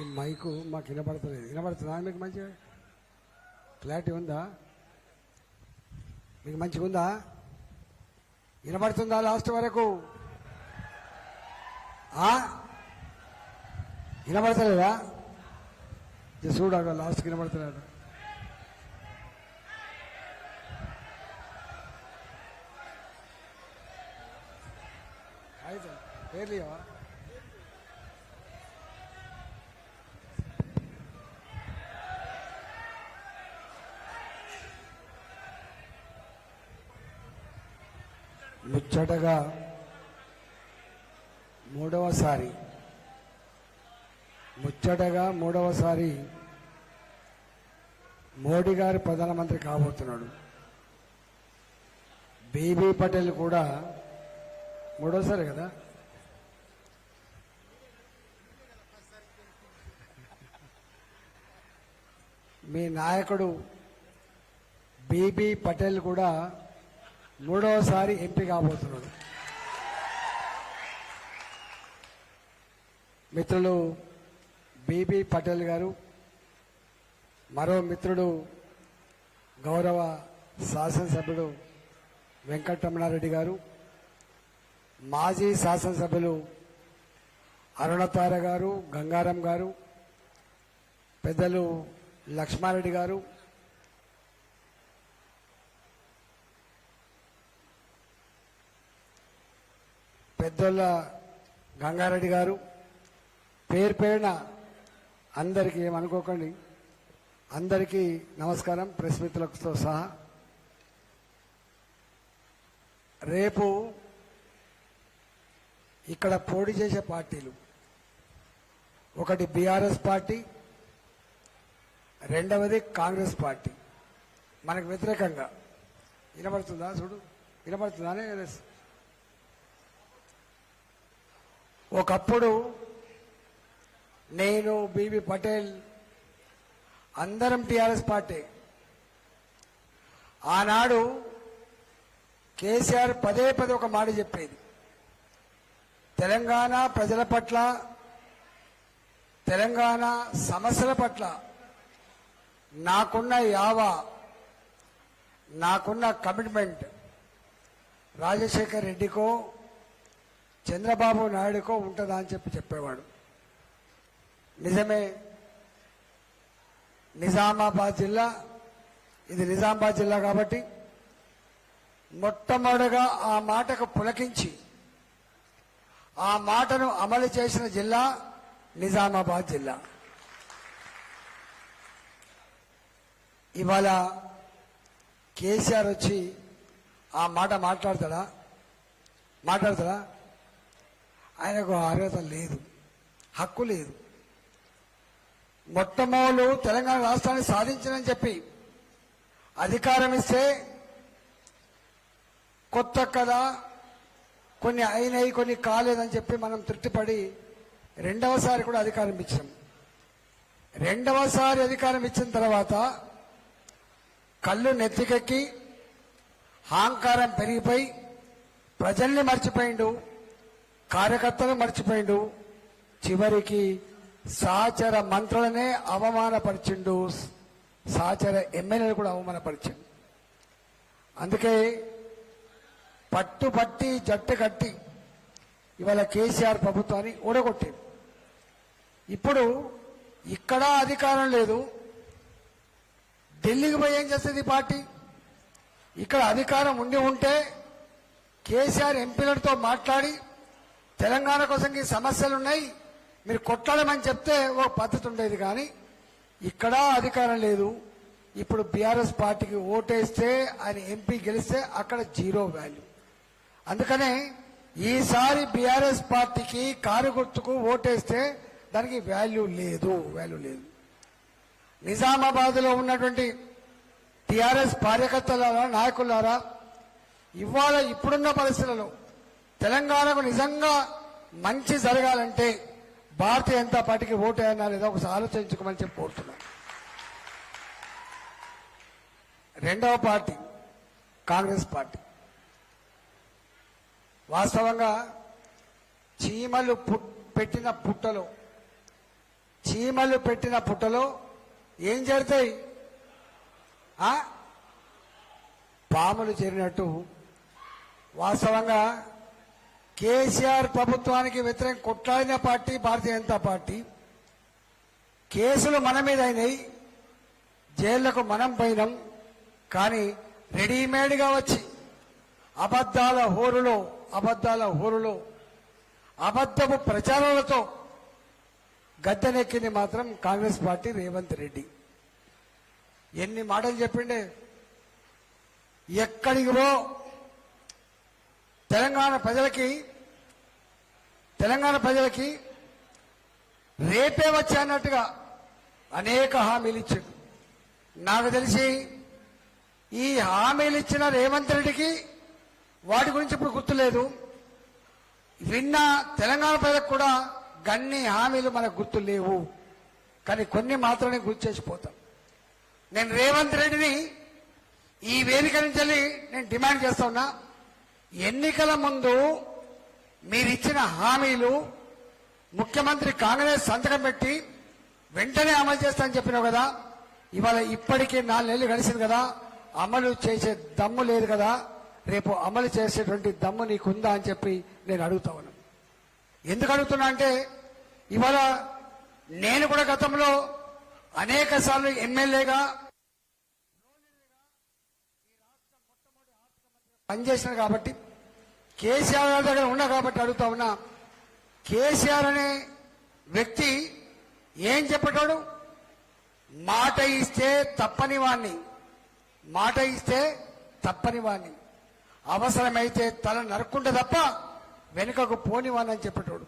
ఈ మైకు మాకు వినబడతలేదు. వినబడుతుందా? మీకు మంచిగా? క్లారిటీ ఉందా? మీకు మంచిగా ఉందా? వినబడుతుందా లాస్ట్ వరకు? వినబడతలేదా? చూడగా లాస్ట్ చూడాలి లాస్ట్కి వినపడతలేదు అయితే పేర్లు ఇవ్వవా? ముచ్చటగా మూడవసారి ముచ్చటగా మూడవసారి మోడీ గారు ప్రధానమంత్రి కాబోతున్నాడు. బీబీ పటేల్ కూడా మూడోసారి కదా? మీ నాయకుడు బీబీ పటేల్ కూడా మూడవసారి ఎంపీ కాబోతున్నాడు. మిత్రులు బీబీ పటేల్ గారు మరో మిత్రుడు గౌరవ శాసనసభ్యుడు వెంకటరమణారెడ్డి గారు మాజీ శాసనసభ్యులు అరుణతార గారు గంగారం గారు పెద్దలు లక్ష్మారెడ్డి గారు పెద్దోళ్ళ గంగారెడ్డి గారు పేరు పేరున అందరికీ ఏమనుకోకండి అందరికీ నమస్కారం ప్రెస్ మిత్రులతో సహా. రేపు ఇక్కడ పోటీ చేసే పార్టీలు. ఒకటి బీఆర్ఎస్ పార్టీ రెండవది కాంగ్రెస్ పార్టీ. మనకు వ్యతిరేకంగా. వినపడుతుందా చూడు. వినపడుతుందానే ఒకప్పుడు నేను బీబీ పటేల్ అందరం టీఆర్ఎస్ పార్టీ. ఆనాడు కేసీఆర్ పదే పదే ఒక మాట చెప్పేది. తెలంగాణ ప్రజల పట్ల తెలంగాణ సమస్యల పట్ల నాకున్న యావ నాకున్న కమిట్మెంట్ రాజశేఖర్ రెడ్డికో చంద్రబాబు నాయుడుకో ఉంటుందా అని చెప్పి చెప్పేవాడు. నిజమే నిజామాబాద్ జిల్లా ఇది నిజామాబాద్ జిల్లా కాబట్టి మొట్టమొదటగా ఆ మాటకు పులకించి ఆ మాటను అమలు చేసిన జిల్లా నిజామాబాద్ జిల్లా. ఇవాళ కేసీఆర్ వచ్చి ఆ మాట మాట్లాడతాడా? మాట్లాడతాడా? ఆయనకు అర్హత లేదు హక్కు లేదు. మొట్టమొదలు తెలంగాణ రాష్ట్రాన్ని సాధించనని చెప్పి అధికారం ఇస్తే కొత్త కదా కొన్ని అయినాయి కొన్ని కాలేదని చెప్పి మనం తృప్తిపడి రెండవసారి కూడా అధికారం ఇచ్చాం. రెండవసారి అధికారం ఇచ్చిన తర్వాత కళ్ళు నెత్తికెక్కి అహంకారం పెరిగిపోయి ప్రజల్ని మర్చిపోయిండు. కార్యకర్తలు మర్చిపోయిండు. చివరికి సహచర మంత్రులనే అవమానపరిచిండు. సహచర ఎమ్మెల్యేలు కూడా అవమానపరిచిండు. అందుకే పట్టుబట్టి జట్టు కట్టి ఇవాళ కేసీఆర్ ప్రభుత్వాన్ని ఊడగొట్టింది ఇప్పుడు ఇక్కడ అధికారం లేదు. ఢిల్లీకి పోయి ఏం చేస్తుంది పార్టీ? ఇక్కడ అధికారం ఉండి ఉంటే కేసీఆర్ ఎంపీలతో మాట్లాడి తెలంగాణ కోసం ఈ సమస్యలు ఉన్నాయి మీరు కొట్లాడమని చెప్తే ఒక పద్ధతి ఉండేది కానీ ఇక్కడ అధికారం లేదు. ఇప్పుడు బీఆర్ఎస్ పార్టీకి ఓటేస్తే ఆయన ఎంపీ గెలిస్తే అక్కడ జీరో వాల్యూ. అందుకనే ఈసారి బీఆర్ఎస్ పార్టీకి కారు గుర్తుకు ఓటేస్తే దానికి వాల్యూ లేదు వాల్యూ లేదు. నిజామాబాద్లో ఉన్నటువంటి టిఆర్ఎస్ కార్యకర్తలారా నాయకులారా ఇవాళ ఇప్పుడున్న పరిస్థితులలో తెలంగాణకు నిజంగా మంచి జరగాలంటే భారతీయ జనతా పార్టీకి ఓటు అయినా లేదా ఒకసారి ఆలోచించుకోమని చెప్పి కోరుతున్నాను. రెండవ పార్టీ కాంగ్రెస్ పార్టీ. వాస్తవంగా చీమలు పెట్టిన పుట్టలో చీమలు పెట్టిన పుట్టలో ఏం చేరుతాయి పాములు చేరినట్టు వాస్తవంగా కేసీఆర్ ప్రభుత్వానికి వ్యతిరేక కొట్లాడిన పార్టీ భారతీయ జనతా పార్టీ. కేసులు మన మీద అయినాయి జైళ్ళకు మనం పోయినాం కానీ రెడీమేడ్గా వచ్చి అబద్ధాల హోరులో అబద్ధాల హోరులో అబద్ధపు ప్రచారాలతో గద్దెనెక్కింది మాత్రం కాంగ్రెస్ పార్టీ రేవంత్ రెడ్డి. ఎన్ని మాటలు చెప్పిండే? ఎక్కడికి పో? తెలంగాణ ప్రజలకి తెలంగాణ ప్రజలకి రేపే వచ్చి అన్నట్టుగా అనేక హామీలు ఇచ్చాడు నాకు తెలిసి ఈ హామీలు ఇచ్చిన రేవంత్ రెడ్డికి వాటి గురించి ఇప్పుడు గుర్తులేదు. విన్న తెలంగాణ ప్రజలకు కూడా గన్ని హామీలు మనకు గుర్తు లేవు కానీ కొన్ని మాత్రమే గుర్తు చేసిపోతాం నేను రేవంత్ రెడ్డిని ఈ వేదిక నుంచి వెళ్ళి నేను డిమాండ్ చేస్తా ఉన్నా. ఎన్నికల ముందు మీరిచ్చిన హామీలు ముఖ్యమంత్రి కాంగ్రెస్ సంతకం పెట్టి వెంటనే అమలు చేస్తానని చెప్పినావు కదా. ఇవాళ ఇప్పటికీ నాలుగు నెలలు గడిచింది కదా. అమలు చేసే దమ్ము లేదు కదా. రేపు అమలు చేసేటువంటి దమ్ము నీకుందా అని చెప్పి నేను అడుగుతా ఉన్నాను. ఎందుకు అడుగుతున్నా అంటే ఇవాళ నేను కూడా గతంలో అనేక సార్లు ఎమ్మెల్యేగా పనిచేసిన కాబట్టి కేసీఆర్ గారి దగ్గర ఉన్నా కాబట్టి అడుగుతా ఉన్నా కేసీఆర్ అనే వ్యక్తి ఏం చెప్పటాడు? మాట ఇస్తే తప్పని వాణ్ణి. మాట ఇస్తే తప్పని వాణ్ణి. అవసరమైతే తల నరుక్కుంటే తప్ప వెనుకకు పోనివాణ్ణి అని చెప్పేటోడు.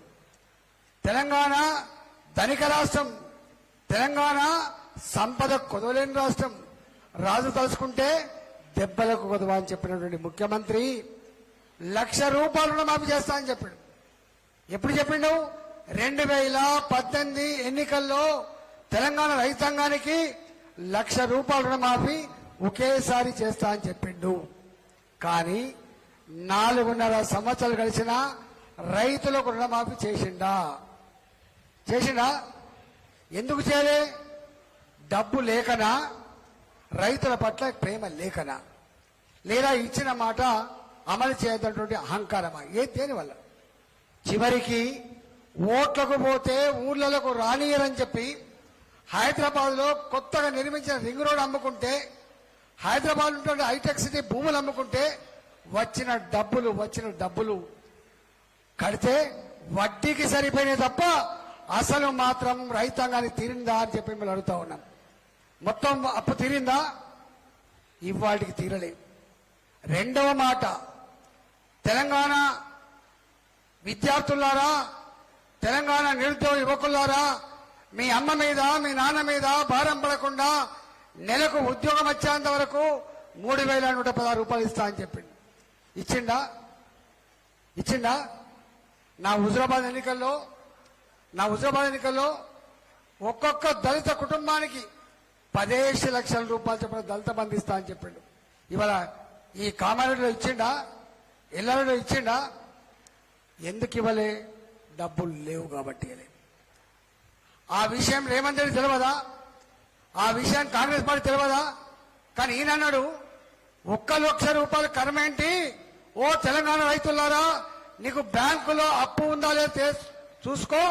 తెలంగాణ ధనిక రాష్ట్రం. తెలంగాణ సంపద కొదవలేని రాష్ట్రం. రాజు తలుచుకుంటే దెబ్బలకు కొదవా అని చెప్పినటువంటి ముఖ్యమంత్రి లక్ష రూపాయలు రుణమాఫీ చేస్తా అని చెప్పాడు. ఎప్పుడు చెప్పిండు? రెండు వేల పద్దెనిమిది ఎన్నికల్లో తెలంగాణ రైతాంగానికి లక్ష రూపాయల రుణమాఫీ ఒకేసారి చేస్తా అని చెప్పిండు. కానీ నాలుగున్నర సంవత్సరాలు గడిచిన రైతులకు రుణమాఫీ చేసిండా? చేసిండా? ఎందుకు చేయలే? డబ్బు లేకనా? రైతుల పట్ల ప్రేమ లేకనా లేదా ఇచ్చిన మాట అమలు చేయదన్నటువంటి అహంకారమా? ఏ దేనివల్ల చివరికి ఓట్లకు పోతే ఊర్లలకు రానియరని చెప్పి హైదరాబాద్లో కొత్తగా నిర్మించిన రింగ్ రోడ్ అమ్ముకుంటే హైదరాబాద్ ఉంటే హైటెక్ సిటీ భూములు అమ్ముకుంటే వచ్చిన డబ్బులు వచ్చిన డబ్బులు కడితే వడ్డీకి సరిపోయినాయి తప్ప అసలు మాత్రం రైతాంగానికి తీరిందా అని చెప్పి మేము అడుగుతా ఉన్నాం. మొత్తం అప్పు తీరిందా? ఇవాటికి తీరలే. రెండవ మాట. తెలంగాణ విద్యార్థులారా తెలంగాణ నిరుద్యోగ యువకులారా మీ అమ్మ మీద మీ నాన్న మీద భారం పడకుండా నెలకు ఉద్యోగం వచ్చేంత వరకు మూడు వేల నూట పదహారు రూపాయలు ఇస్తా అని చెప్పింది ఇచ్చిండా? ఇచ్చిండా? నా హుజరాబాద్ ఎన్నికల్లో నా హుజరాబాద్ ఎన్నికల్లో ఒక్కొక్క దళిత కుటుంబానికి పదేసి లక్షల రూపాయలు చెప్పిన దళిత బంధు ఇస్తా అని చెప్పిండు. ఇవాళ ఈ కామారెడ్డిలో ఇచ్చిండా? ఎల్లారెడ్డిలో ఇచ్చిండా? ఎందుకు ఇవ్వలే? డబ్బులు లేవు కాబట్టి ఆ విషయం రేవంత్ తెలియదా ఆ విషయం కాంగ్రెస్ పార్టీ తెలియదా కానీ ఈయన అన్నాడు ఒక్క లక్ష రూపాయల కరమేంటి ఓ తెలంగాణ రైతులారా నీకు బ్యాంకులో అప్పు ఉందా లేదా చూసుకో.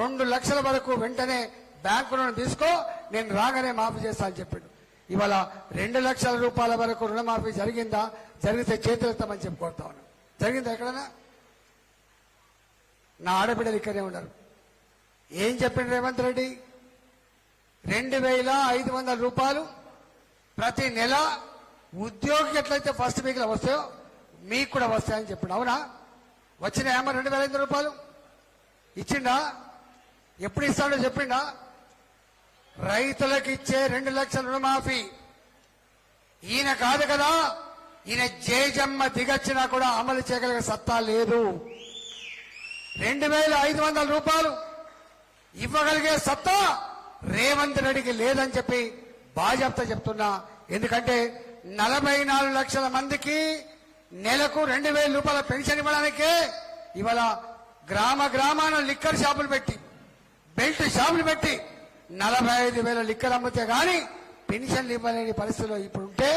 రెండు లక్షల వరకు వెంటనే బ్యాంకు రుణం తీసుకో. నేను రాగానే మాఫీ చేస్తా అని చెప్పాడు. ఇవాళ రెండు లక్షల రూపాయల వరకు రుణమాఫీ జరిగిందా? జరిగితే చేతులెత్తామని చెప్పి కోరుతా ఉన్నాను జరిగిందా ఎక్కడైనా నా ఆడబిడ్డలు ఇక్కడే ఉన్నారు. ఏం చెప్పిండు రేవంత్ రెడ్డి? రెండు వేల ఐదు వందల రూపాయలు ప్రతి నెల ఉద్యోగికి ఎట్లయితే ఫస్ట్ వీక్లో వస్తాయో మీకు కూడా వస్తాయని చెప్పిండు. అవునా? వచ్చిన ఏమో రెండు వేల ఐదు రూపాయలు. ఇచ్చిండా? ఎప్పుడు ఇస్తాడో చెప్పిండా? రైతులకు ఇచ్చే రెండు లక్షల రుణమాఫీ. ఈయన కాదు కదా ఈయన జేజమ్మ దిగచ్చినా కూడా అమలు చేయగలిగే సత్తా లేదు. రెండు వేల ఐదు వందల రూపాయలు ఇవ్వగలిగే సత్తా రేవంత్ రెడ్డికి లేదని చెప్పి బాజాప్తా చెప్తున్నా. ఎందుకంటే నలభై నాలుగు లక్షల మందికి నెలకు రెండు వేల రూపాయల పెన్షన్ ఇవ్వడానికే ఇవాళ గ్రామ గ్రామాన లిక్కర్ షాపులు పెట్టి బెల్ట్ షాపులు పెట్టి నలభై ఐదు వేల లిక్కలు అమ్మితే కానీ పెన్షన్లు ఇవ్వలేని పరిస్థితిలో ఇప్పుడు ఉంటే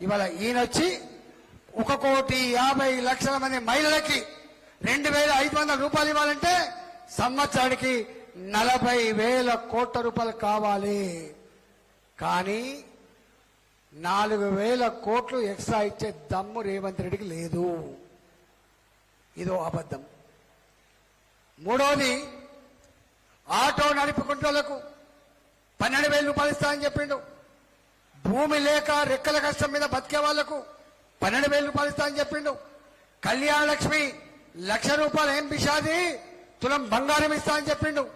ఇవాళ ఈయనొచ్చి ఒక కోటి యాభై లక్షల మంది మహిళలకి రెండు వేల ఐదు వందల రూపాయలు ఇవ్వాలంటే సంవత్సరానికి నలభై వేల కోట్ల రూపాయలు కావాలి. కానీ నాలుగు వేల కోట్లు ఎక్స్ట్రా ఇచ్చే దమ్ము రేవంత్ రెడ్డికి లేదు. ఇదో అబద్ధం. మూడోది ఆటో నడుపుకుంటోళ్ళకు పన్నెండు వేల రూపాయలు ఇస్తానని చెప్పిండు. భూమి లేక రెక్కల కష్టం మీద బతికే వాళ్ళకు పన్నెండు వేల రూపాయలు ఇస్తానని చెప్పిండు. కళ్యాణ లక్ష్మి లక్ష రూపాయలు ఏం పిషాది తులం బంగారం ఇస్తానని చెప్పిండు.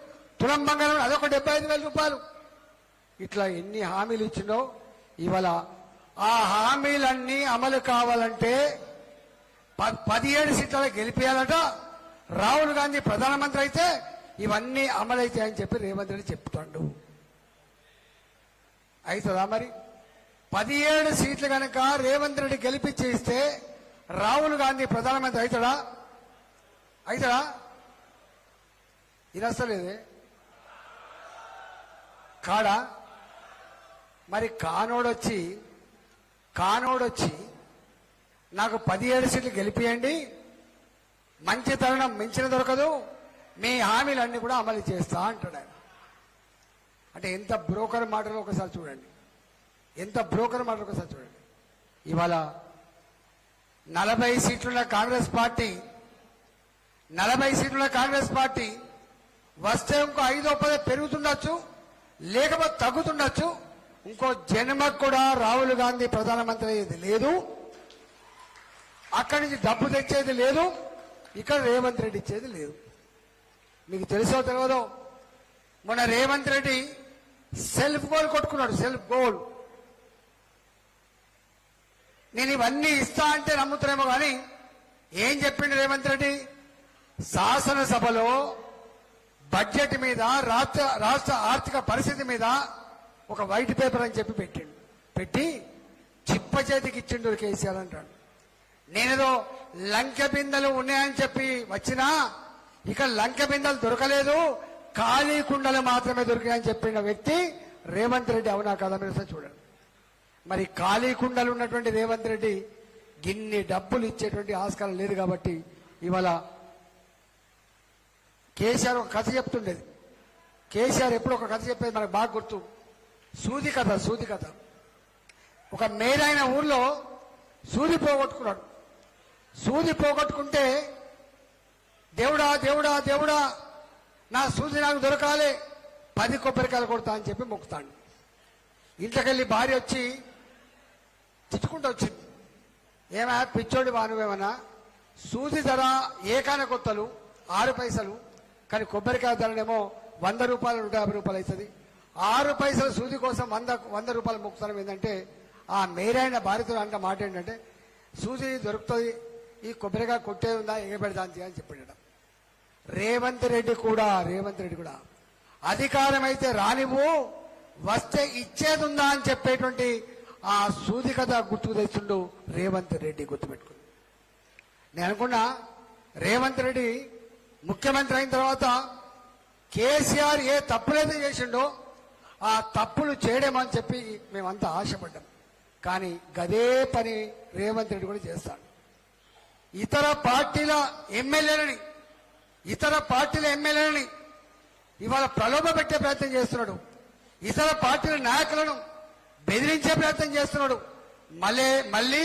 తులం బంగారం అదొక డెబ్బై ఐదు వేల రూపాయలు. ఇట్లా ఎన్ని హామీలు ఇచ్చిండో ఇవాళ ఆ హామీలన్నీ అమలు కావాలంటే ప- పదిహేడు సీట్లలో గెలిపేయాలట. రాహుల్ గాంధీ ప్రధానమంత్రి అయితే ఇవన్నీ అమలైతాయని చెప్పి రేవంత్ రెడ్డి చెప్తాడు. అవుతుందా మరి? పదిహేడు సీట్లు కనుక రేవంత్ రెడ్డి గెలిపించేస్తే రాహుల్ గాంధీ ప్రధానమంత్రి అవుతాడా అవుతాడా ఇది వస్తలేదే కాడా? మరి కానోడొచ్చి కానోడొచ్చి నాకు పదిహేడు సీట్లు గెలిపియండి. మంచి తరుణం మించిన దొరకదు. మీ హామీలన్నీ కూడా అమలు చేస్తా అంటాడు ఆయన అంటే ఎంత బ్రోకర్ మాటలు ఒకసారి చూడండి. ఎంత బ్రోకర్ మాటలు ఒకసారి చూడండి. ఇవాళ నలభై సీట్లున్న కాంగ్రెస్ పార్టీ నలభై సీట్లున్న కాంగ్రెస్ పార్టీ వస్తే ఇంకో ఐదో పది పెరుగుతుండొచ్చు లేకపోతే తగ్గుతుండొచ్చు. ఇంకో జన్మకు కూడా రాహుల్ గాంధీ ప్రధానమంత్రి అయ్యేది లేదు. అక్కడి నుంచి డబ్బు తెచ్చేది లేదు. ఇక్కడ రేవంత్ రెడ్డి ఇచ్చేది లేదు. మీకు తెలుసో తెలియదో మొన్న రేవంత్ రెడ్డి సెల్ఫ్ గోల్ కొట్టుకున్నాడు సెల్ఫ్ గోల్. నేను ఇవన్నీ ఇస్తా అంటే నమ్ముతానేమో కానీ ఏం చెప్పిండు రేవంత్ రెడ్డి? శాసనసభలో బడ్జెట్ మీద రాష్ట్ర రాష్ట్ర ఆర్థిక పరిస్థితి మీద ఒక వైట్ పేపర్ అని చెప్పి పెట్టిండు. పెట్టి చిప్ప చేతికి ఇచ్చిండు కేసీఆర్ అంటాడు. నేనేదో లంక బిందెలు ఉన్నాయని చెప్పి వచ్చినా ఇక లంక బిందెలు దొరకలేదు ఖాళీ కుండలు మాత్రమే దొరికాయని చెప్పిన వ్యక్తి రేవంత్ రెడ్డి అవునా కదా మీరు చూడండి. మరి ఖాళీ కుండలు ఉన్నటువంటి రేవంత్ రెడ్డి గిన్ని డబ్బులు ఇచ్చేటువంటి ఆస్కారం లేదు కాబట్టి ఇవాళ కేసీఆర్ ఒక కథ చెప్తుండేది. కేసీఆర్ ఎప్పుడు ఒక కథ చెప్పేది మనకు బాగా గుర్తు. సూది కథ సూది కథ. ఒక మేరైన ఊర్లో సూది పోగొట్టుకున్నాడు. సూది పోగొట్టుకుంటే దేవుడా దేవుడా దేవుడా నా సూది నాకు దొరకాలి. పది కొబ్బరికాయలు కొడతా అని చెప్పి మొక్కుతాడు. ఇంట్లోకెళ్ళి భార్య వచ్చి తిట్టుకుంటూ వచ్చింది. ఏమా పిచ్చోడి బానువేమన్నా సూది ధర ఏకాన కొత్తలు ఆరు పైసలు కానీ కొబ్బరికాయ ధరనేమో వంద రూపాయలు నూట యాభై రూపాయలు అవుతుంది. ఆరు పైసల సూది కోసం వంద వంద రూపాయలు మొక్కుతాం ఏంటంటే ఆ మేరైన భార్యతో అంట మాట ఏంటంటే సూది దొరుకుతుంది ఈ కొబ్బరికాయ కొట్టేది ఉందా ఎగబెడదా అని చెప్పాడు రేవంత్ రెడ్డి కూడా రేవంత్ రెడ్డి కూడా. అధికారం అయితే రానివ్వు వస్తే ఇచ్చేది ఉందా అని చెప్పేటువంటి ఆ సూది కథ గుర్తుకు తెచ్చిండు రేవంత్ రెడ్డి గుర్తుపెట్టుకుని నేను అనుకున్నా రేవంత్ రెడ్డి ముఖ్యమంత్రి అయిన తర్వాత కేసీఆర్ ఏ తప్పులైతే చేసిండో ఆ తప్పులు చేయడమని చెప్పి మేమంతా ఆశపడ్డాం. కానీ గదే పని రేవంత్ రెడ్డి కూడా చేస్తాడు. ఇతర పార్టీల ఎమ్మెల్యేలని ఇతర పార్టీల ఎమ్మెల్యేలని ఇవాళ ప్రలోభ పెట్టే ప్రయత్నం చేస్తున్నాడు. ఇతర పార్టీల నాయకులను బెదిరించే ప్రయత్నం చేస్తున్నాడు. మళ్ళీ మళ్ళీ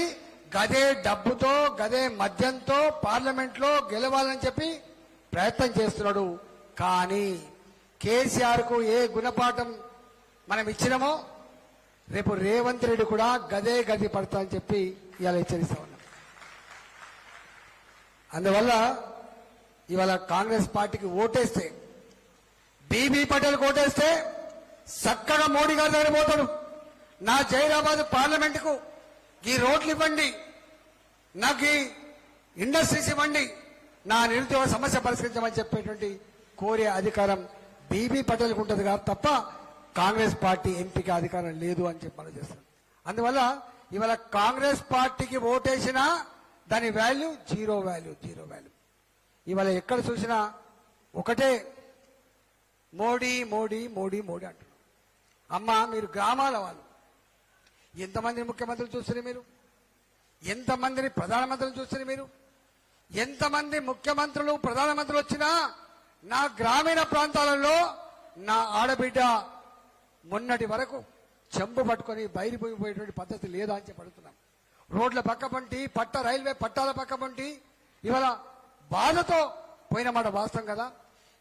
గదే డబ్బుతో గదే మద్యంతో పార్లమెంట్లో గెలవాలని చెప్పి ప్రయత్నం చేస్తున్నాడు. కానీ కేసీఆర్కు ఏ గుణపాఠం మనం ఇచ్చినామో రేపు రేవంత్ రెడ్డి కూడా గదే గది పడతా అని చెప్పి ఇవాళ హెచ్చరిస్తా ఉన్నాం. అందువల్ల ఇవాళ కాంగ్రెస్ పార్టీకి ఓటేస్తే బీబీ పటేల్ ఓటేస్తే చక్కగా మోడీ గారి దగ్గర పోతాడు నా జైరాబాద్ పార్లమెంట్కు ఈ రోడ్లు ఇవ్వండి నాకు ఈ ఇండస్ట్రీస్ ఇవ్వండి నా నిరుద్యోగ సమస్య పరిష్కరించమని చెప్పేటువంటి కోరే అధికారం బీబీ పటేల్కి ఉంటుంది కాదు తప్ప కాంగ్రెస్ పార్టీ ఎంపీకి అధికారం లేదు అని చెప్పి మనం చేస్తాం అందువల్ల ఇవాళ కాంగ్రెస్ పార్టీకి ఓటేసినా దాని value zero value zero value. ఇవాళ ఎక్కడ చూసినా ఒకటే మోడీ మోడీ మోడీ మోడీ అంటారు అమ్మ మీరు గ్రామాల వాళ్ళు. ఎంతమంది ముఖ్యమంత్రులు చూస్తారు మీరు? ఎంతమందిని ప్రధానమంత్రులు చూస్తారు మీరు? ఎంతమంది ముఖ్యమంత్రులు ప్రధానమంత్రులు వచ్చినా నా గ్రామీణ ప్రాంతాలలో నా ఆడబిడ్డ మొన్నటి వరకు చెంబు పట్టుకొని బయలుపోయిపోయేటువంటి పద్ధతి లేదా అని చెప్పి అడుగుతున్నాం. రోడ్ల పక్క పంటి పట్ట రైల్వే పట్టాల పక్క పంటి ఇవాళ బాధతో పోయిన మాట వాస్తవం కదా?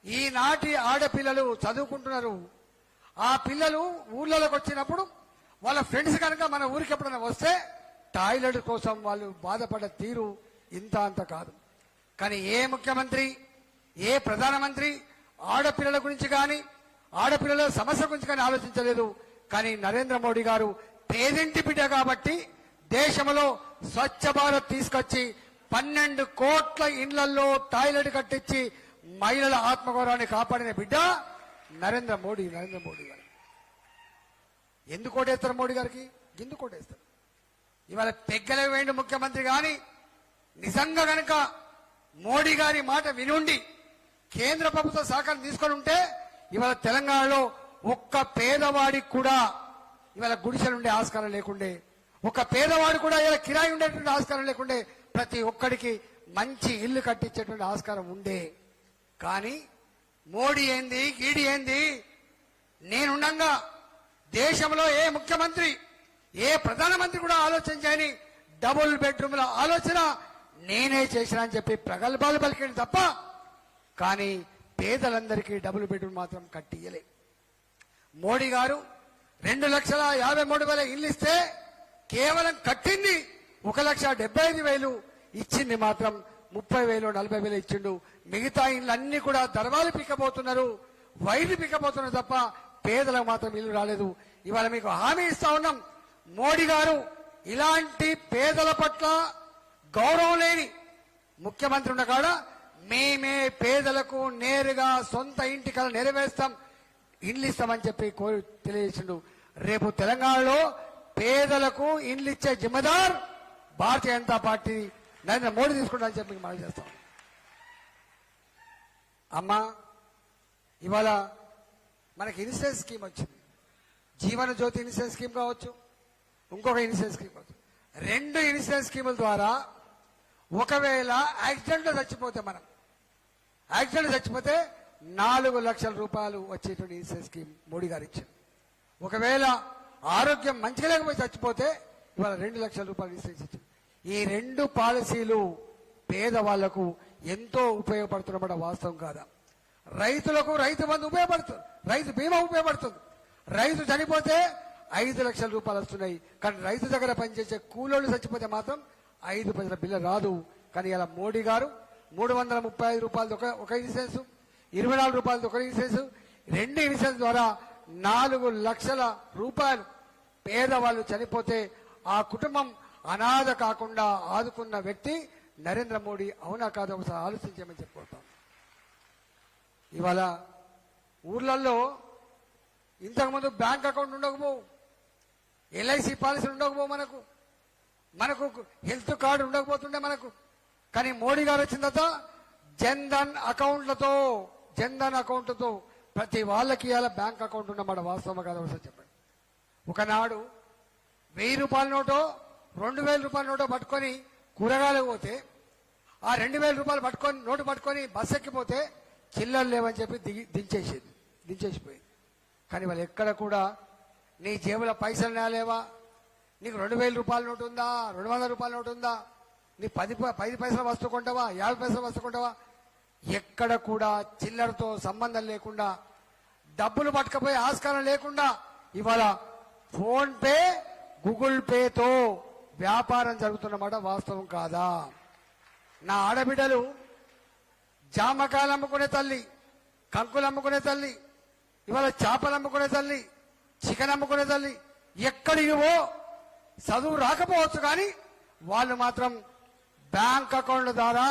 ఈనాటి ఆడపిల్లలు చదువుకుంటున్నారు. ఆ పిల్లలు ఊర్లలోకి వచ్చినప్పుడు వాళ్ళ ఫ్రెండ్స్ కనుక మన ఊరికి ఎప్పుడైనా వస్తే టాయిలెట్ కోసం వాళ్ళు బాధపడ్డ తీరు ఇంత అంత కాదు. కానీ ఏ ముఖ్యమంత్రి ఏ ప్రధానమంత్రి ఆడపిల్లల గురించి కానీ ఆడపిల్లల సమస్య గురించి కానీ ఆలోచించలేదు. కానీ నరేంద్ర మోడీ గారు పేదింటి బిడ్డ కాబట్టి దేశంలో స్వచ్ఛ భారత్ తీసుకొచ్చి పన్నెండు కోట్ల ఇండ్లలో టాయిలెట్ కట్టించి మహిళల ఆత్మగౌరవాన్ని కాపాడిన బిడ్డ నరేంద్ర మోడీ నరేంద్ర మోడీ గారు. ఎందుకు ఓటేస్తారు మోడీ గారికి? ఎందుకు ఓటేస్తారు? ఇవాళ పెగ్గలే వేయండి ముఖ్యమంత్రి కానీ నిజంగా గనక మోడీ గారి మాట వినుండి కేంద్ర ప్రభుత్వ సహకారం తీసుకొని ఉంటే ఇవాళ తెలంగాణలో ఒక్క పేదవాడికి కూడా ఇవాళ గుడిసెలు ఉండే ఆస్కారం లేకుండే ఒక పేదవాడు కూడా ఇలా కిరాయి ఉండేటువంటి ఆస్కారం లేకుండే ప్రతి ఒక్కడికి మంచి ఇల్లు కట్టించేటువంటి ఆస్కారం ఉండే. కానీ మోడీ ఏంది గీడి ఏంది? నేనుండగా దేశంలో ఏ ముఖ్యమంత్రి ఏ ప్రధానమంత్రి కూడా ఆలోచన చేయని డబుల్ బెడ్రూమ్ల ఆలోచన నేనే చేసిన అని చెప్పి ప్రగల్భాలు పలికింది తప్ప కానీ పేదలందరికీ డబుల్ బెడ్రూమ్ మాత్రం కట్టియలే మోడీ గారు రెండు లక్షల యాభై మూడు వేల ఇల్లు ఇస్తే కేవలం కట్టింది ఒక లక్ష డెబ్బై ఐదు వేలు ఇచ్చింది మాత్రం ముప్పై వేలు నలభై వేలు ఇచ్చిండు. మిగతా ఇళ్ళన్నీ కూడా దర్వాలు పిక్కబోతున్నారు వైర్లు పిక్కబోతున్నారు తప్ప పేదలకు మాత్రం ఇల్లు రాలేదు. ఇవాళ మీకు హామీ ఇస్తా ఉన్నాం. మోడీ గారు ఇలాంటి పేదల పట్ల గౌరవం లేని ముఖ్యమంత్రి ఉన్న కాడ మేమే పేదలకు నేరుగా సొంత ఇంటి కల నెరవేర్స్తాం. ఇండ్లు ఇస్తామని చెప్పి కోరి తెలియజేసిండు. రేపు తెలంగాణలో పేదలకు ఇండ్లు ఇచ్చే జిమ్మదార్ భారతీయ జనతా పార్టీ నరేంద్ర మోడీ తీసుకుంటారని చెప్పి మనం చేస్తాం. అమ్మా ఇవాళ మనకి ఇన్సూరెన్స్ స్కీమ్ వచ్చింది. జీవన జ్యోతి ఇన్సూరెన్స్ స్కీమ్ కావచ్చు ఇంకొక ఇన్సూరెన్స్ స్కీమ్ కావచ్చు. రెండు ఇన్సూరెన్స్ స్కీముల ద్వారా ఒకవేళ యాక్సిడెంట్ చచ్చిపోతే మనం యాక్సిడెంట్ చచ్చిపోతే నాలుగు లక్షల రూపాయలు వచ్చేటువంటి ఇన్సూరెన్స్ స్కీమ్ మోడీ గారు ఇచ్చారు. ఒకవేళ ఆరోగ్యం మంచిగా లేకపోతే చచ్చిపోతే ఇవాళ రెండు లక్షల రూపాయలు ఇన్సూరెన్స్ ఈ రెండు పాలసీలు పేదవాళ్ళకు ఎంతో ఉపయోగపడుతున్నమాట వాస్తవం కాదా? రైతులకు రైతు బంధు ఉపయోగపడుతుంది. రైతు బీమా ఉపయోగపడుతుంది. రైతు చనిపోతే ఐదు లక్షల రూపాయలు వస్తున్నాయి. కానీ రైతు దగ్గర పనిచేసే కూలోళ్ళు చచ్చిపోతే మాత్రం ఐదు పదిల బిల్లు రాదు. కానీ ఇలా మోడీ గారు మూడు వందల ముప్పై ఐదు రూపాయలది ఒక ఒక ఇన్సూరెన్స్ ఇరవై నాలుగు రూపాయలది ఒక ఇన్సూరెన్స్ రెండు ఇన్సూరెన్స్ ద్వారా నాలుగు లక్షల రూపాయలు పేదవాళ్ళు చనిపోతే ఆ కుటుంబం అనాథ కాకుండా ఆదుకున్న వ్యక్తి నరేంద్ర మోడీ అవునా కాదో ఒకసారి ఆలోచించమని చెప్పుకుంటాం ఇవాళ ఊర్లలో ఇంతకుముందు బ్యాంక్ అకౌంట్ ఉండకపోవు. ఎల్ఐసి పాలసీ ఉండకపోవు మనకు. మనకు హెల్త్ కార్డు ఉండకపోతుండే మనకు. కానీ మోడీ గారు వచ్చిన తర్వాత జన్ ధన్ అకౌంట్లతో జన్ ధన్ అకౌంట్లతో ప్రతి వాళ్ళకి ఇవాళ బ్యాంక్ అకౌంట్ ఉన్నమాట. వాస్తవం కాదు ఒకసారి చెప్పండి. ఒకనాడు వెయ్యి రూపాయల నోటో రెండు వేల రూపాయల నోటో పట్టుకొని కూరగాయలకు పోతే ఆ రెండు వేల రూపాయలు పట్టుకొని నోటు పట్టుకొని బస్సు ఎక్కిపోతే చిల్లలు లేవని చెప్పి దిగి దించేసేది దించేసిపోయింది. కానీ వాళ్ళు ఎక్కడ కూడా నీ జేబులో పైసలు నేలేవా నీకు రెండు వేల రూపాయల నోటు ఉందా? రెండు వందల రూపాయల నోటు ఉందా? నీ పది పది పైసలు వస్తువు కొంటావా? యాభై పైసలు వస్తువు కొంటావా? ఎక్కడ కూడా చిల్లరతో సంబంధం లేకుండా డబ్బులు పట్టుకపోయే ఆస్కారం లేకుండా ఇవాళ ఫోన్ పే గూగుల్ పేతో వ్యాపారం జరుగుతున్నమాట వాస్తవం కాదా? నా ఆడబిడ్డలు జామకాయలు అమ్ముకునే తల్లి కంకులు అమ్ముకునే తల్లి ఇవాళ చేపలు అమ్ముకునే తల్లి చికెన్ అమ్ముకునే తల్లి ఎక్కడివో చదువు రాకపోవచ్చు కానీ వాళ్ళు మాత్రం బ్యాంక్ అకౌంట్ల ద్వారా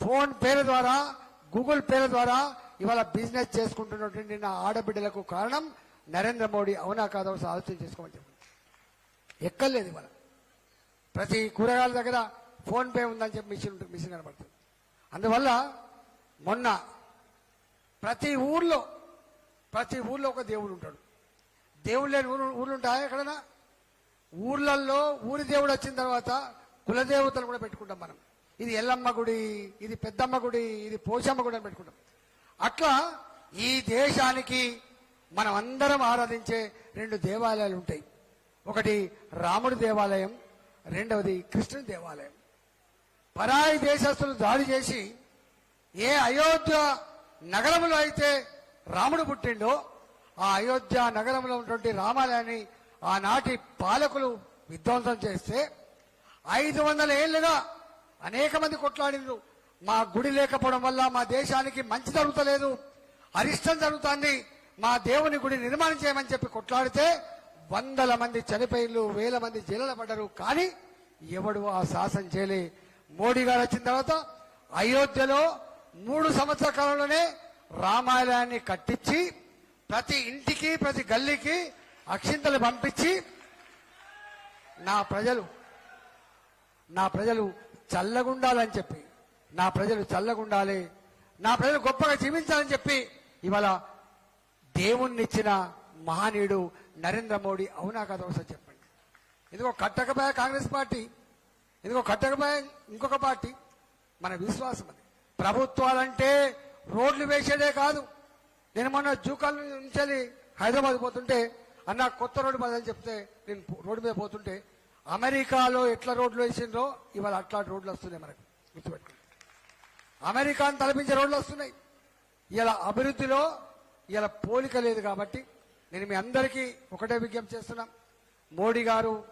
ఫోన్ పేల ద్వారా గూగుల్ పేల ద్వారా ఇవాళ బిజినెస్ చేసుకుంటున్నటువంటి నా ఆడబిడ్డలకు కారణం నరేంద్ర మోడీ. అవునా కాదో? ఆలోచన చేసుకోమని చెప్పండి. ఎక్కర్లేదు ఇవాళ ప్రతి కూరగాయల దగ్గర ఫోన్పే ఉందని చెప్పి మిషన్ ఉంటుంది మిషన్ కనబడుతుంది. అందువల్ల మొన్న ప్రతి ఊర్లో ప్రతి ఊర్లో ఒక దేవుడు ఉంటాడు. దేవుడు లేని ఊరు ఊర్లు ఉంటాయా ఎక్కడైనా? ఊర్లల్లో ఊరి దేవుడు వచ్చిన తర్వాత కులదేవతలు కూడా పెట్టుకుంటాం మనం. ఇది ఎల్లమ్మ గుడి ఇది పెద్దమ్మ గుడి ఇది పోషమ్మ గుడి అని పెట్టుకుంటాం. అట్లా ఈ దేశానికి మనం అందరం ఆరాధించే రెండు దేవాలయాలు ఉంటాయి. ఒకటి రాముడి దేవాలయం రెండవది కృష్ణుడి దేవాలయం. పరాయి దేశస్తులు దాడి చేసి ఏ అయోధ్య నగరంలో అయితే రాముడు పుట్టిండో ఆ అయోధ్య నగరంలో ఉన్నటువంటి రామాలయాన్ని ఆనాటి పాలకులు విధ్వంసం చేస్తే ఐదు వందల ఏళ్ళుగా అనేక మంది కొట్లాడిండ్రు మా గుడి లేకపోవడం వల్ల మా దేశానికి మంచి జరుగుతలేదు. అరిష్టం జరుగుతుంది. మా దేవుని గుడి నిర్మాణం చేయమని చెప్పి కొట్లాడితే వందల మంది చనిపోయిళ్ళు వేల మంది జైలు పడ్డారు. కానీ ఎవడు ఆ శాసనం చేయలే? మోడీ గారు వచ్చిన తర్వాత అయోధ్యలో మూడు సంవత్సరాల కాలంలోనే రామాలయాన్ని కట్టించి ప్రతి ఇంటికి ప్రతి గల్లీకి అక్షింతలు పంపించి నా ప్రజలు నా ప్రజలు చల్లగుండాలని చెప్పి నా ప్రజలు చల్లగుండాలి నా ప్రజలు గొప్పగా జీవించాలని చెప్పి ఇవాళ దేవుణ్ణిచ్చిన మహనీయుడు నరేంద్ర మోడీ అవునా కదా ఒకసారి చెప్పండి. ఇదిగో కట్టకపోయా కాంగ్రెస్ పార్టీ ఇదిగో కట్టకపోయా ఇంకొక పార్టీ. మన విశ్వాసం అది. ప్రభుత్వాలంటే రోడ్లు వేసేదే కాదు. నేను మొన్న జూకాల నుంచి హైదరాబాద్ పోతుంటే అన్న కొత్త రోడ్డు పదని చెప్తే నేను రోడ్డు మీద పోతుంటే అమెరికాలో ఎట్లా రోడ్లు వేసిండ్రో ఇవాళ అట్లాంటి రోడ్లు వస్తున్నాయి మనకు. గుర్తుపెట్టుకోండి. అమెరికాను తలపించే రోడ్లు వస్తున్నాయి. ఇలా అభివృద్ధిలో ఇలా పోలిక లేదు కాబట్టి నేను మీ అందరికీ ఒకటే విజ్ఞప్తి చేస్తున్నాం. మోడీ గారు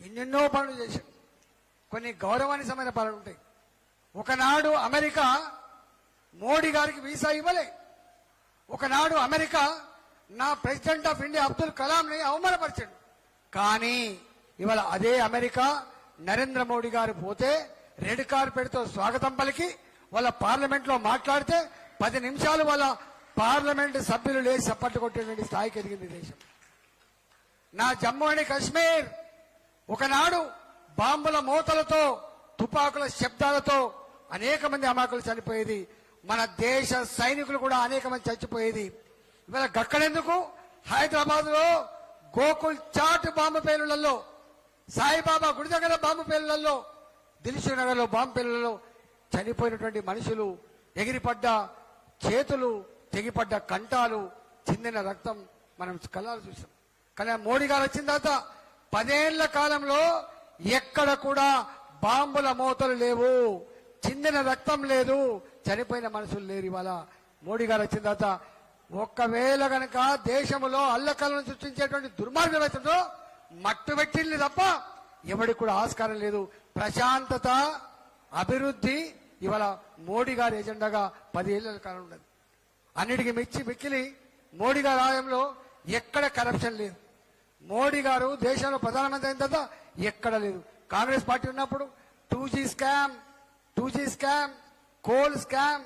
ఎన్నెన్నో పనులు చేశారు. కొన్ని గౌరవానిసమైన పనులు ఉంటాయి. ఒకనాడు అమెరికా మోడీ గారికి వీసా ఇవ్వలే. ఒకనాడు అమెరికా నా ప్రెసిడెంట్ ఆఫ్ ఇండియా అబ్దుల్ కలాంని అవమానపరిచాడు. కానీ ఇవాళ అదే అమెరికా నరేంద్ర మోడీ గారు పోతే రెడ్ కార్పెట్తో స్వాగతం పలికి వాళ్ళ పార్లమెంట్లో మాట్లాడితే పది నిమిషాలు వాళ్ళ పార్లమెంట్ సభ్యులు లేచి చప్పట్లు కొట్టేటువంటి స్థాయికి ఎదిగింది దేశం. నా జమ్మూ అండ్ కాశ్మీర్ ఒకనాడు బాంబుల మూతలతో తుపాకుల శబ్దాలతో అనేక మంది అమాయకులు చనిపోయేది. మన దేశ సైనికులు కూడా అనేక మంది చచ్చిపోయేది. ఇవాళ గక్కడెందుకు? హైదరాబాద్లో గోకుల్ చాట్ బాంబు పేలుళ్ళలో సాయిబాబా గుడి దగ్గర బాంబు పేలుళ్ళలో దిల్సు నగర్లో బాంబు పేలుళ్ళలో చనిపోయినటువంటి మనుషులు ఎగిరిపడ్డ చేతులు తెగిపడ్డ కంఠాలు చిందిన రక్తం మనం కళ్ళాలు చూసాం. కానీ మోడీ గారు వచ్చిన తర్వాత పదేళ్ళ కాలంలో ఎక్కడ కూడా బాంబుల మోతలు లేవు చిందిన రక్తం లేదు చనిపోయిన మనుషులు లేరు ఇవాళ. మోడీ గారు వచ్చిన తర్వాత ఒక్కవేళ గనక దేశంలో అల్లకలను సృష్టించేటువంటి దుర్మార్గం అవుతుందో మట్టు పెట్టింది తప్ప ఎవరికి కూడా ఆస్కారం లేదు. ప్రశాంతత అభివృద్ధి ఇవాళ మోడీ గారి ఎజెండాగా పదేళ్ళ కాలం ఉండదు అన్నిటికీ మిచ్చి మిక్కిలి మోడీ గారి ఆయంలో ఎక్కడ కరప్షన్ లేదు. మోడీ గారు దేశంలో ప్రధానమంత్రి అయిన తర్వాత ఎక్కడ లేదు. కాంగ్రెస్ పార్టీ ఉన్నప్పుడు two G scam two G scam coal scam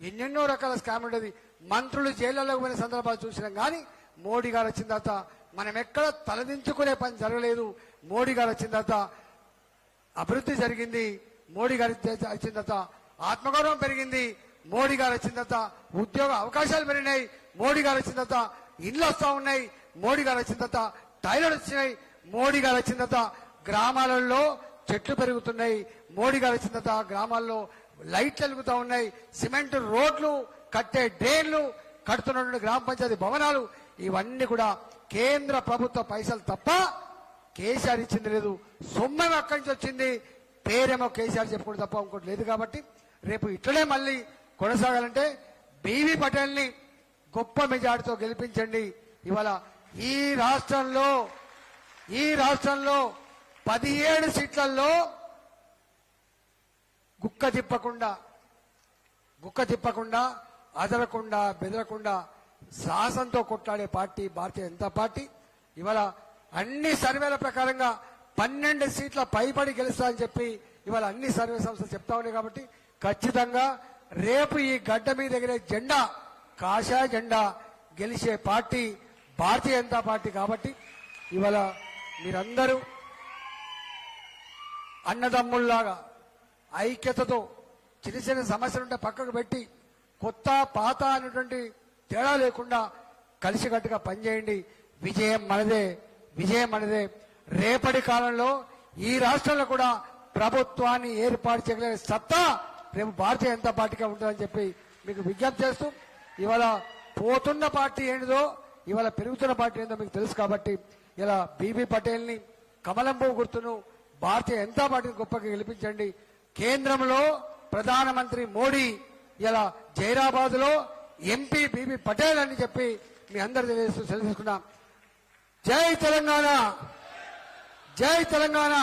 ఎన్నెన్నో రకాల స్కామ్ ఉండేది. మంత్రులు జైళ్ళలోకి పోయిన సందర్భాలు చూసినాం కానీ మోడీ గారు వచ్చిన తర్వాత మనం ఎక్కడ తలదించుకునే పని జరగలేదు. మోడీ గారు వచ్చిన తర్వాత అభివృద్ధి జరిగింది. మోడీ గారి వచ్చిన తర్వాత ఆత్మగౌరవం పెరిగింది. మోడీ గారు వచ్చిన తర్వాత ఉద్యోగ అవకాశాలు పెరిగినాయి. మోడీ గారు వచ్చిన తర్వాత ఇండ్లు వస్తా ఉన్నాయి. మోడీ గారు వచ్చిన తర్వాత టైలర్ వచ్చినాయి. మోడీ గారు వచ్చిన తర్వాత గ్రామాలలో చెట్లు పెరుగుతున్నాయి. మోడీ గారు వచ్చిన తర్వాత గ్రామాల్లో లైట్లు వెలుగుతూ ఉన్నాయి. సిమెంట్ రోడ్లు కట్టే డ్రైన్లు కడుతున్నటువంటి గ్రామ పంచాయతీ భవనాలు ఇవన్నీ కూడా కేంద్ర ప్రభుత్వ పైసలు తప్ప కేసీఆర్ ఇచ్చింది లేదు. సొమ్మేమో అక్కడి నుంచి వచ్చింది. పేరేమో కేసీఆర్ చెప్పుకోవడం తప్ప ఇంకోటి లేదు కాబట్టి రేపు ఇట్లనే మళ్ళీ కొనసాగాలంటే బీవీ పటేల్ని గొప్ప మెజార్టీతో గెలిపించండి. ఇవాళ ఈ రాష్ట్రంలో ఈ రాష్ట్రంలో పదిహేడు సీట్లలో గుక్క తిప్పకుండా గుక్క తిప్పకుండా అదరకుండా బెదరకుండా సాహసంతో కొట్లాడే పార్టీ భారతీయ జనతా పార్టీ. ఇవాళ అన్ని సర్వేల ప్రకారంగా పన్నెండు సీట్ల పైబడి గెలుస్తా అని చెప్పి ఇవాళ అన్ని సర్వే సంస్థలు చెప్తా ఉన్నాయి కాబట్టి ఖచ్చితంగా రేపు ఈ గడ్డ మీద ఎగిరే జెండా కాషా జెండా గెలిచే పార్టీ భారతీయ జనతా పార్టీ కాబట్టి ఇవాళ మీరందరూ అన్నదమ్ముల్లాగా ఐక్యతతో చిన్న చిన్న సమస్యలుంటే పక్కకు పెట్టి కొత్త పాత అనేటువంటి తేడా లేకుండా కలిసికట్టుగా పనిచేయండి. విజయం మనదే విజయం మనదే. రేపటి కాలంలో ఈ రాష్ట్రంలో కూడా ప్రభుత్వాన్ని ఏర్పాటు చేయగలిగే సత్తా రేపు భారతీయ జనతా పార్టీగా ఉంటుందని చెప్పి మీకు విజ్ఞప్తి చేస్తూ ఇవాళ పోతున్న పార్టీ ఏంటిదో ఇవాళ పెరుగుతున్న పార్టీ ఏందో మీకు తెలుసు కాబట్టి ఇలా బీబీ పటేల్ని కమలం గుర్తును భారతీయ జనతా పార్టీని గొప్పగా గెలిపించండి. కేంద్రంలో ప్రధానమంత్రి మోడీ ఇలా జైరాబాద్లో ఎంపీ బీబీ పటేల్ అని చెప్పి మీ అందరు తెలియజేస్తూ తెలుసుకున్నాం జై తెలంగాణ! జై తెలంగాణ!